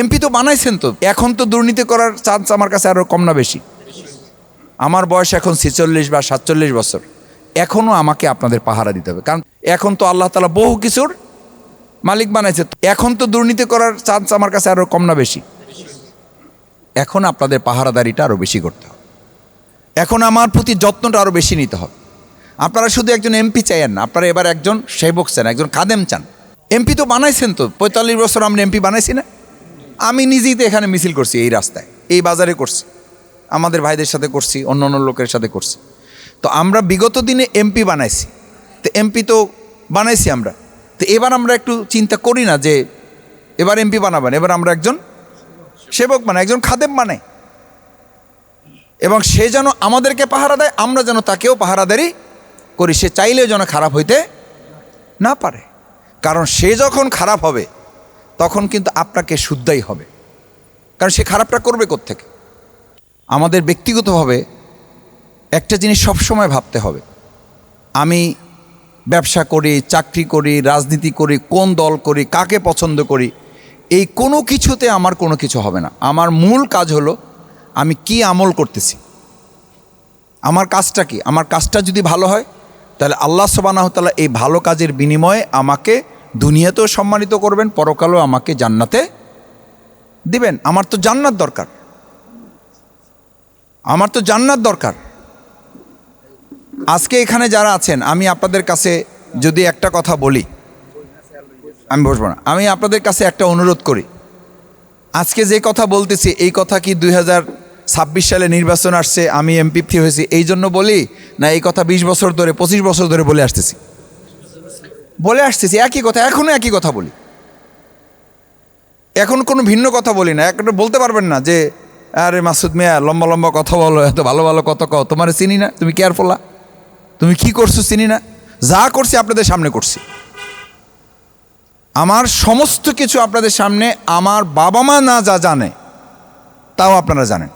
MP তো বানাইছেন তো। এখন তো দুর্নীতি করার চান্স আমার কাছে আরও কম না বেশি। আমার বয়স এখন ছেচল্লিশ বা সাতচল্লিশ বছর। এখনও আমাকে আপনাদের পাহারা দিতে হবে। কারণ এখন তো আল্লাহ তালা বহু কিছুর মালিক বানাইছে। এখন তো দুর্নীতি করার চান্স আমার কাছে আরও কম না বেশি। এখন আপনাদের পাহারাদারিটা আরও বেশি করতে হবে। এখন আমার প্রতি যত্নটা আরও বেশি নিতে হবে। আপনারা শুধু একজন এমপি চাইয়েন না, আপনারা এবার একজন সেবক চান, একজন খাদেম চান। এমপি তো বানাইছেন তো, পঁয়তাল্লিশ বছর আমরা এমপি বানাইছি না। আমি নিজেই তো এখানে মিছিল করছি, এই রাস্তায়, এই বাজারে করছি। আমাদের ভাইদের সাথে করছি, অন্য অন্য লোকের সাথে করছি। তো আমরা বিগত দিনে এমপি বানাইছি। তো এমপি তো বানাইছি আমরা। তো এবার আমরা একটু চিন্তা করি না যে এবার এমপি বানাবেন, এবার আমরা একজন সেবক মানে একজন খাদেম মানে এবং সে যেন আমাদেরকে পাহারা দেয়, আমরা যেন তাকেও পাহারাদারি করি, সে চাইলেও যেন খারাপ হইতে না পারে। কারণ সে যখন খারাপ হবে তখন কিন্তু আপনাকে শুদ্ধাই হবে। কারণ সে খারাপটা করবে থেকে আমাদের ব্যক্তিগতভাবে একটা জিনিস সবসময় ভাবতে হবে। আমি ব্যবসা করি, চাকরি করি, রাজনীতি করি, কোন দল করি, কাকে পছন্দ করি, এই কোনো কিছুতে আমার কোনো কিছু হবে না। আমার মূল কাজ হলো আমি কি আমল করতেছি। আমার কাজটা কি? আমার কাজটা যদি ভালো হয়, তাহলে আল্লাহ সবানাহতালা এই ভালো কাজের বিনিময়ে আমাকে দুনিয়াতেও সম্মানিত করবেন, পরকালও আমাকে জান্নাতে দিবেন। আমার তো জান্নাত দরকার। আমার তো জান্নাত দরকার। আজকে এখানে যারা আছেন, আমি আপনাদের কাছে যদি একটা কথা বলি, আমি বসবো না। আমি আপনাদের কাছে একটা অনুরোধ করি। আজকে যে কথা বলতেছি, এই কথা কি দুই ছাব্বিশ সালে নির্বাচন আসছে, আমি এমপি হয়েছি, এই জন্য বলি, না, এই কথা বিশ বছর ধরে, পঁচিশ বছর ধরে বলে আসতেছি। বলে আসতেছি, একই কথা, এখনও একই কথা বলি। এখন কোনো ভিন্ন কথা বলি না একটা বলতে পারবেন না যে, আরে মাসুদ মিয়া, লম্বা লম্বা কথা বলো, এত ভালো ভালো কথা কও, তোমার চিনি না, তুমি কেয়ারফুলা তুমি কি করছ চিনি না? যা করছি আপনাদের সামনে করছি। আমার সমস্ত কিছু আপনাদের সামনে, আমার বাবা মা না যা জানে, তাও আপনারা জানেন।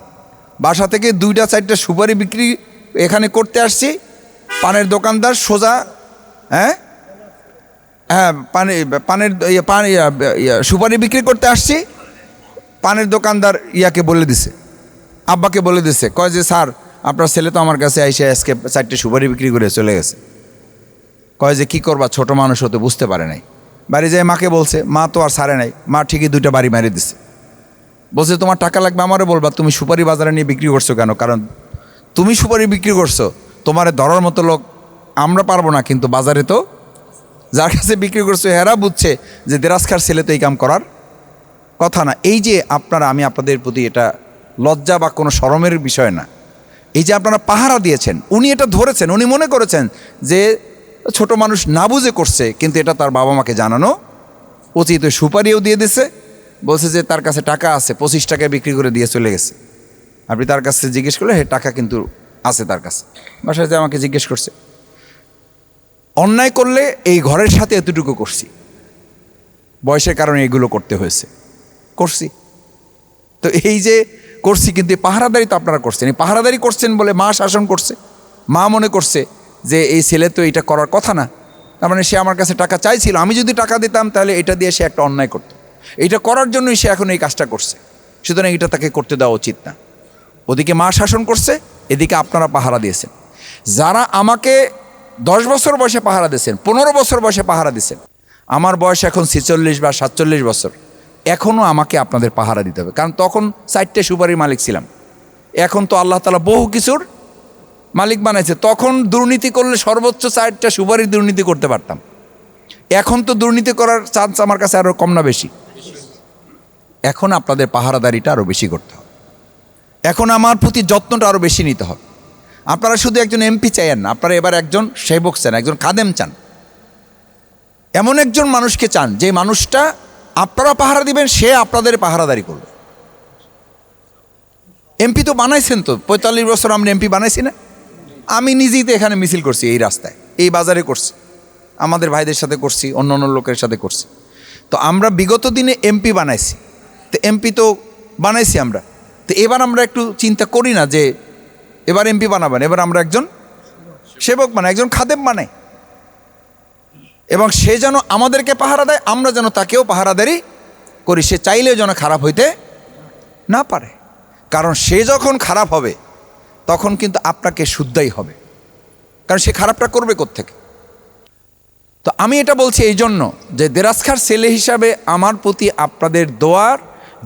বাসা থেকে দুইটা, চারটা সুপারি বিক্রি এখানে করতে আসছি, পানের দোকানদার সোজা হ্যাঁ? হ্যাঁ পানি পানের ইয়ে পান ইয়া, ইয়া, সুপারি বিক্রি করতে আসছি। পানের দোকানদার ইয়াকে বলে দিছে আব্বাকে বলে দিছে কয় যে স্যার আপনার ছেলে তো আমার কাছে আইসে আজকে চারটে সুপারি বিক্রি করে চলে গেছে। কয় যে কী করবা ছোট মানুষ হতে বুঝতে পারে নাই। বাড়ি যায় মাকে বলছে মা তো আর সারে নাই মা ঠিকই দুইটা বাড়ি মারি দিছে। বলছে তোমার টাকা লাগবে আমারও বলবা তুমি সুপারি বাজারে নিয়ে বিক্রি করছ কেন? কারণ তুমি সুপারি বিক্রি করছ তোমারে ধরার মতো লোক আমরা পারব না কিন্তু বাজারে তো যার কাছে বিক্রি করছে, হেরা বুঝছে যে দেরাজখার ছেলে তো এই কাম করার কথা না। এই যে আপনারা, আমি আপনাদের প্রতি এটা লজ্জা বা কোনো শরমের বিষয় না। এই যে আপনারা পাহারা দিয়েছেন, উনি এটা ধরেছেন, উনি মনে করেছেন যে ছোট মানুষ না বুঝে করছে, কিন্তু এটা তার বাবা মাকে জানানো উচিত। সুপারিও দিয়ে দিছে, বলছে যে তার কাছে টাকা আছে, পঁচিশ টাকায় বিক্রি করে দিয়ে চলে গেছে। আপনি তার কাছে জিজ্ঞেস করলে হ্যাঁ টাকা কিন্তু আছে তার কাছে। বাসায় যে আমাকে জিজ্ঞেস করছে অন্যায় করলে এই ঘরের সাথে এতটুকু করছি। বয়সের কারণে এগুলো করতে হয়েছে। করছি। তো এই যে করছি কিন্তু পাহারাদারি তো আপনারা করছেন। এই পাহারাদারি করছেন বলে মা শাসন করছে। মা মনে করছে যে এই ছেলে তো এটা করার কথা না। তার মানে সে আমার কাছে টাকা চাইছিল। আমি যদি টাকা দিতাম তাহলে এটা দিয়ে সে একটা অন্যায় করতো। এটা করার জন্যই সে এখন এই কাজটা করছে। সুতরাং এটা তাকে করতে দেওয়া উচিত না। ওদিকে মা শাসন করছে, এদিকে আপনারা পাহারা দিয়েছেন। যারা আমাকে দশ বছর বয়সে পাহারা দিয়েছেন, পনেরো বছর বয়সে পাহারা দিয়েছেন। আমার বয়স এখন ছেচল্লিশ বা সাতচল্লিশ বছর। এখনও আমাকে আপনাদের পাহারা দিতে হবে। কারণ তখন চারটে সুপারির মালিক ছিলাম। এখন তো আল্লাহ তালা বহু কিছুর মালিক বানাইছে। তখন দুর্নীতি করলে সর্বোচ্চ চারটা সুপারির দুর্নীতি করতে পারতাম। এখন তো দুর্নীতি করার চান্স আমার কাছে আরও কম না বেশি। এখন আপনাদের পাহারাদারিটা আরও বেশি করতে হবে। এখন আমার প্রতি যত্নটা আরও বেশি নিতে হবে। আপনারা শুধু একজন এমপি চাইয়েন না, আপনারা এবার একজন সেবক চান, একজন খাদেম চান। এমন একজন মানুষকে চান, যে মানুষটা আপনারা পাহারা দিবেন, সে আপনাদের পাহারাদারি করবে। এমপি তো বানাইছেন তো, পঁয়তাল্লিশ বছর আমরা এমপি বানাইছি না? আমি নিজেই তো এখানে মিছিল করছি এই রাস্তায়, এই বাজারে করছি। আমাদের ভাইদের সাথে করছি, অন্য অন্য লোকের সাথে করছি। তো আমরা বিগত দিনে এমপি বানাইছি। তো এমপি তো বানাইছি আমরা। তো এবার আমরা একটু চিন্তা করি না যে এবার এমপি বানাবেন, এবার আমরা একজন সেবক মানে একজন খাদেব মানে এবং সে যেন আমাদেরকে পাহারা দেয়, আমরা যেন তাকেও পাহারাদারি করি, সে চাইলেও যেন খারাপ হইতে না পারে। কারণ সে যখন খারাপ হবে, তখন কিন্তু আপনাকে শুদ্ধাই হবে। কারণ সে খারাপটা করবে থেকে তো আমি এটা বলছি এই জন্য যে দেরাজখার ছেলে হিসাবে আমার প্রতি আপনাদের দোয়ার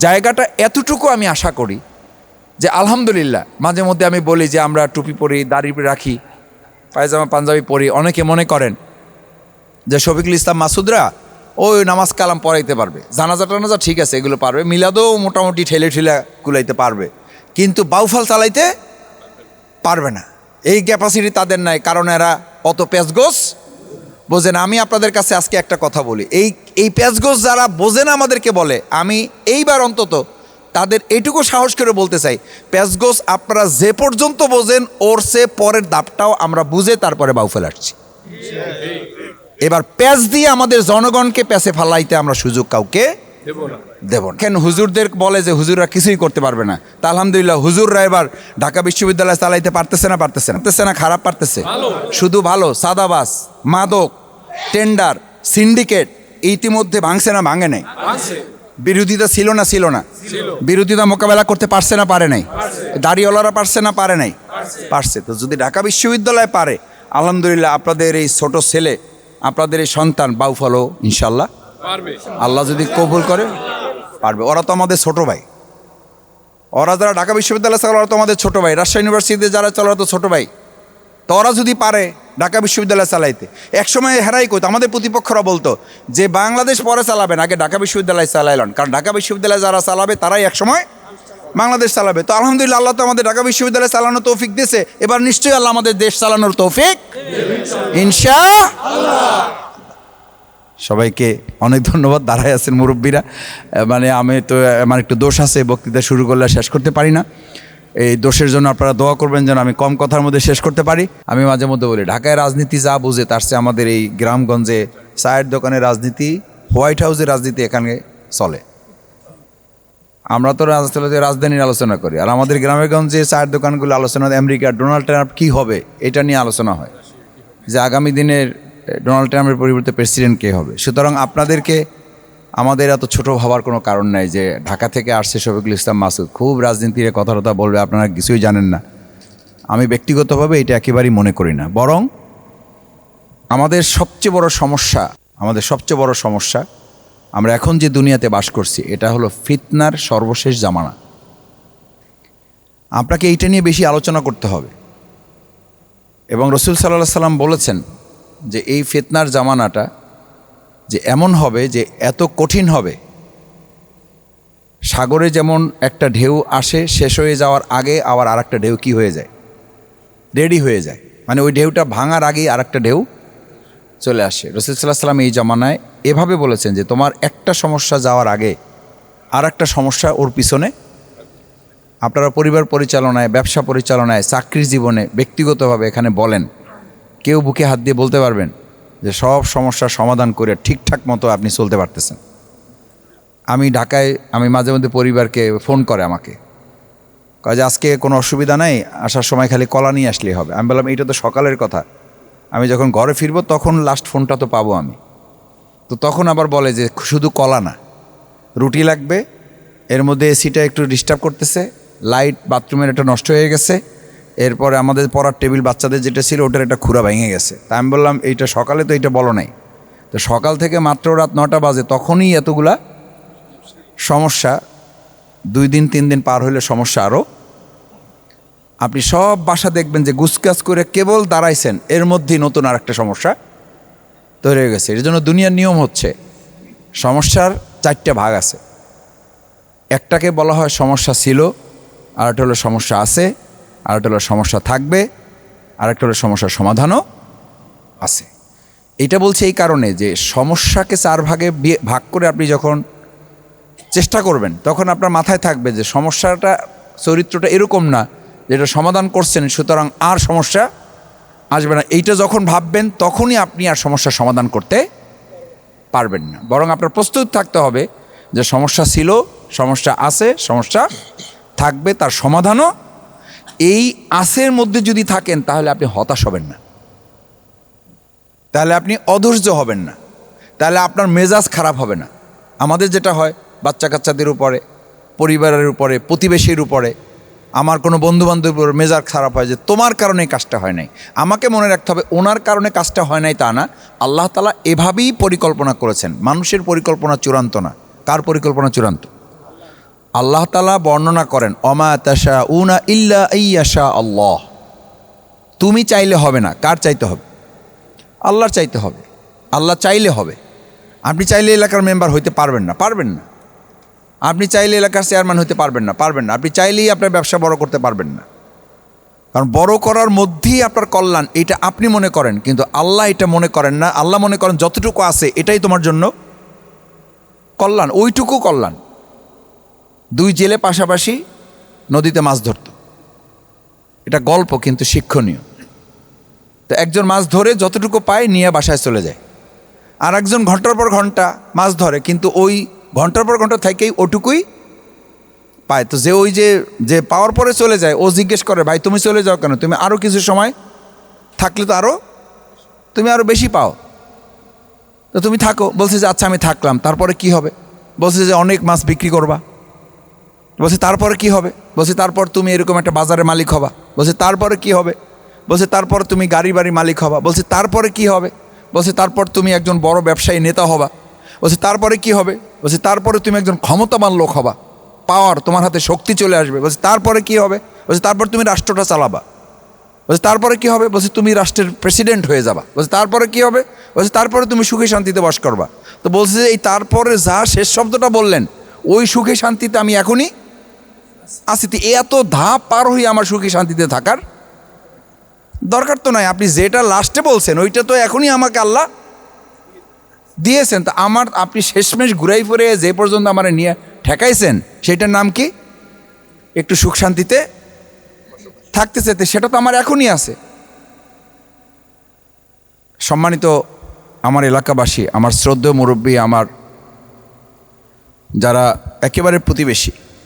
জায়গাটা এতটুকু আমি আশা করি যে আলহামদুলিল্লাহ, মাঝে মধ্যে আমি বলি যে আমরা টুপি পরি, দাড়ি রাখি, পায়জামা, পাঞ্জাবি পরি, অনেকে মনে করেন যে শফিকুল ইসলাম মাসুদরা ওই নামাজ কালাম পড়াইতে পারবে। জানাজা টানাজা ঠিক আছে, এগুলো পারবে, মিলাদও মোটামুটি ঠেলে ঠেলে কুলাইতে পারবে, কিন্তু বাউফাল চালাইতে পারবে না। এই ক্যাপাসিটি তাদের নাই, কারণ এরা অত পেঁচগোস বোঝেন আমি আপনাদের কাছে আজকে একটা কথা বলি, এই এই পেঁচগোস যারা বোঝেন আমাদেরকে বলে, আমি এইবার অন্তত তাদের এইটুকু সাহস করে বলতে চাই পেঁচগোস আপনারা যে পর্যন্ত বোঝেন ওর সে পরের দাপটাও আমরা বুঝে তারপরে বাউফেল আসছি। এবার প্যাচ দিয়ে আমাদের জনগণকে প্যাচে ফালাইতে আমরা সুযোগ কাউকে দেব না। কেন হুজুরদের বলে যে হুজুররা কিছুই করতে পারবে না। তা আলহামদুলিল্লাহ হুজুররা এবার ঢাকা বিশ্ববিদ্যালয় চালাইতে পারতেছে না পারতেছে না। পারতেছে না খারাপ পারতেছে। শুধু ভালো সাদাবাস মাদক টেন্ডার সিন্ডিকেট ইতিমধ্যে ভাঙছে না ভাঙে নাই। বিরোধিতা ছিল না ছিল না। বিরোধিতা মোকাবেলা করতে পারছে না পারে নাই। দাড়িওয়ালারা পারছে না পারে নাই। পারছে। তো যদি ঢাকা বিশ্ববিদ্যালয় পারে আলহামদুলিল্লাহ আপনাদের এই ছোট ছেলে আপনাদের এই সন্তান বাউফালো ইনশাল্লাহ। আল্লাহ যদি কবুল করে পারবে। ওরা তো আমাদের ছোট ভাই। ওরা যারা ঢাকা বিশ্ববিদ্যালয় চালায় ওরা তো আমাদের ছোট ভাই। রাজশাহী ইউনিভার্সিটিতে যারা চলে ওরা তো ছোট ভাই। তো ওরা যদি পারে ঢাকা বিশ্ববিদ্যালয় চালাইতে। একসময় হেরাই কইতো, আমাদের প্রতিপক্ষরা বলতো যে বাংলাদেশ পরে চালাবেন আগে ঢাকা বিশ্ববিদ্যালয় চালাইলেন। কারণ ঢাকা বিশ্ববিদ্যালয় যারা চালাবে, তারাই একসময় বাংলাদেশ চালাবে। তো আলহামদুলিল্লাহ আল্লাহ তো আমাদের ঢাকা বিশ্ববিদ্যালয় চালানোর তৌফিক দিয়েছে। এবার নিশ্চয়ই আল্লাহ আমাদের দেশ চালানোর তৌফিক ইনশা সবাইকে অনেক ধন্যবাদ, দাঁড়ায় আছেন মুরব্বীরা। মানে আমি তো, আমার একটু দোষ আছে, বক্তৃতা শুরু করলে শেষ করতে পারি না। এই দোষের জন্য আপনারা দোয়া করবেন যেন আমি কম কথার মধ্যে শেষ করতে পারি। আমি মাঝে মধ্যে বলি, ঢাকায় রাজনীতি যা বুঝে তার চেয়ে আমাদের এই গ্রামগঞ্জে চায়ের দোকানের রাজনীতি, হোয়াইট হাউসের রাজনীতি এখানে চলে। আমরা তো রাজধানীর আলোচনা করি। আর আমাদের গ্রামের গঞ্জে চায়ের দোকানগুলো আলোচনা হয় আমেরিকা ডোনাল্ড ট্রাম্প কী হবে এটা নিয়ে আলোচনা হয়। যে আগামী দিনের ডোনাল্ড ট্রাম্পের পরিবর্তে প্রেসিডেন্ট কে হবে। সুতরাং আপনাদেরকে আমাদের এত ছোট ভাবার কোনো কারণ নাই যে ঢাকা থেকে আসছে শফিকুল ইসলাম মাসুদ। খুব রাজনীতির কথা বলবে, আপনারা কিছুই জানেন না। আমি ব্যক্তিগতভাবে এটা একেবারেই মনে করি না। বরং আমাদের সবচেয়ে বড় সমস্যা, আমাদের সবচেয়ে বড় সমস্যা, আমরা এখন যে দুনিয়াতে বাস করছি, এটা হলো ফিতনার সর্বশেষ জামানা। আপনাকে এইটা নিয়ে বেশি আলোচনা করতে হবে। এবং রসুল সাল্লাহ সাল্লাম বলেছেন যে এই ফিতনার জামানাটা যে এমন হবে যে এত কঠিন হবে। সাগরে যেমন একটা ঢেউ আসে, শেষ হয়ে যাওয়ার আগে আবার আর একটা ঢেউ কি হয়ে যায়? রেডি হয়ে যায়। মানে ওই ঢেউটা ভাঙার আগেই আর একটা ঢেউ চলে আসে। রসুল সাল্লাহ সাল্লাম এই জামানায় এভাবে বলেছেন যে, তোমার একটা সমস্যা যাওয়ার আগে আর একটা সমস্যা ওর পিছনে। আপনারা পরিবার পরিচালনায়, ব্যবসা পরিচালনায় চাকরির জীবনে ব্যক্তিগতভাবে এখানে বলেন। কেউ বুকে হাত দিয়ে বলতে পারবেন? যে সব সমস্যার সমাধান করে ঠিকঠাক মতো আপনি চলতে পারতেছেন। আমি ঢাকায়, আমি মাঝে মধ্যে পরিবারকে ফোন করে আমাকে। যে, আজকে কোনো অসুবিধা নাই, আসার সময় খালি কলা নিয়ে আসলেই হবে। আমি বললাম, এইটা তো সকালের কথা। আমি যখন ঘরে ফিরবো, তখন লাস্ট ফোনটা তো পাবো আমি। তো তখন আবার বলে যে, শুধু কলা না, রুটি লাগবে, এর মধ্যে এসিটা একটু ডিস্টার্ব করতেছে লাইট বাথরুমের একটা নষ্ট হয়ে গেছে এরপরে আমাদের পড়ার টেবিল বাচ্চাদের যেটা ছিল, ওটার একটা খুঁড়া ভেঙে গেছে। তা আমি বললাম, এইটা সকালে তো এইটা বলো নাই। তো সকাল থেকে মাত্র রাত নটা বাজে, তখনই এতগুলা সমস্যা, দুই দিন, তিন দিন পার হলে সমস্যা আরও আপনি সব বাসা দেখবেন যে গুসকাস করে কেবল দাঁড়াইছেন, এর মধ্যেই নতুন আর একটা সমস্যা তৈরি হয়ে গেছে। এর জন্য দুনিয়ার নিয়ম হচ্ছে, সমস্যার চারটা ভাগ আছে। একটাকে বলা হয় সমস্যা ছিল আর একটা হলো সমস্যা আছে। আরেকটা হলো সমস্যা থাকবে, আরেকটা হলো সমস্যার সমাধানও আছে। এটা বলছে এই কারণে যে সমস্যাকে চার ভাগে ভাগ করে আপনি যখন চেষ্টা করবেন, তখন আপনার মাথায় থাকবে যে সমস্যাটা, চরিত্রটা এরকম না যেটা সমাধান করছেন, সুতরাং আর সমস্যা আসবে না। এইটা যখন ভাববেন, তখনই আপনি আর সমস্যার সমাধান করতে পারবেন না। বরং আপনার প্রস্তুত থাকতে হবে যে সমস্যা ছিল, সমস্যা আছে, সমস্যা থাকবে, তার সমাধানও এই আসের মধ্যে যদি থাকেন, তাহলে আপনি হতাশ হবেন না। তাহলে আপনি অধৈর্য হবেন না। তাহলে আপনার মেজাজ খারাপ হবে না। আমাদের যেটা হয় বাচ্চা কাচ্চাদের উপরে, পরিবারের উপরে, প্রতিবেশীর উপরে, আমার কোনো বন্ধু বান্ধবের উপর মেজাজ খারাপ হয় যে, তোমার কারণে কাজটা হয় নাই। আমাকে মনে রাখতে হবে, ওনার কারণে কাজটা হয় নাই তা না। আল্লাহ তালা এভাবেই পরিকল্পনা করেছেন। মানুষের পরিকল্পনা চূড়ান্ত না। কার পরিকল্পনা চূড়ান্ত? আল্লাহ তালা বর্ণনা করেন অমা তাশা উনা ইল্লা ইয়াশা আল্লাহ। তুমি চাইলে হবে না, কার চাইতে হবে? আল্লাহর চাইতে হবে, আল্লাহ চাইলে হবে। আপনি চাইলে এলাকার মেম্বার হইতে পারবেন না পারবেন না। আপনি চাইলে এলাকার চেয়ারম্যান হতে পারবেন না পারবেন না। আপনি চাইলেই আপনার ব্যবসা বড় করতে পারবেন না। কারণ বড় করার মধ্যেই আপনার কল্যাণ, এটা আপনি মনে করেন, কিন্তু আল্লাহ এটা মনে করেন না। আল্লাহ মনে করেন যতটুকু আছে, এটাই তোমার জন্য কল্যাণ, ওইটুকু কল্যাণ। দুই জেলে পাশাপাশি নদীতে মাছ ধরত। এটা গল্প, কিন্তু শিক্ষণীয়। তো একজন মাছ ধরে যতটুকু পায় নিয়ে বাসায় চলে যায়। আর একজন ঘণ্টার পর ঘণ্টা মাছ ধরে, কিন্তু ওই ঘণ্টার পর ঘণ্টা থেকেই ওটুকুই পায়। তো যে ওই যে যে পাওয়ার পরে চলে যায়, ও জিজ্ঞেস করে, ভাই, তুমি চলে যাও কেন? তুমি আরও কিছু সময় থাকলে তো আরও তুমি আরও বেশি পাও। তো তুমি থাকো। বলছে যে আচ্ছা আমি থাকলাম। তারপরে কি হবে? বলছে যে, অনেক মাছ বিক্রি করবা। বলছে, তারপরে কি হবে? বলছে, তারপর তুমি এরকম একটা বাজারে মালিক হবা। বলছে, তারপরে কি হবে? বলছে, তারপর তুমি গাড়ি বাড়ি মালিক হবা। বলছে, তারপরে কি হবে? বলছে, তারপর তুমি একজন বড় ব্যবসায়ী নেতা হবা। বলছে, তারপরে কি হবে? বলছে, তারপরে তুমি একজন ক্ষমতাবান লোক হবা। পাওয়ার তোমার হাতে শক্তি চলে আসবে। বলছে, তারপরে কি হবে? বলছে, তারপর তুমি রাষ্ট্রটা চালাবা। বলছে, তারপরে কি হবে? বলছে, তুমি রাষ্ট্রের প্রেসিডেন্ট হয়ে যাবা। বলছে, তারপরে কি হবে? বলছে, তারপরে তুমি সুখে শান্তিতে বাস করবা। তো বলছে যে, এই তারপরে যা শেষ শব্দটা বললেন, ওই সুখে শান্তিতে আমি এখনই আছি তো, এত ধাপ পার হয়ে আমার সুখী শান্তিতে থাকার দরকার তো নয় আপনি যেটা লাস্টে বলছেন, ওইটা তো এখনই আমাকে আল্লাহ দিয়েছেন। তা আমার, আপনি শেষমেশ ঘুরাই ফিরে যে পর্যন্ত আমার নিয়ে ঠেকাইছেন, সেটার নাম কি? একটু সুখ শান্তিতে থাকতে চাইতে সেটা তো আমার এখনই আছে। সম্মানিত আমার এলাকাবাসী, আমার শ্রদ্ধেয় মুরব্বী, আমার যারা একেবারে প্রতিবেশী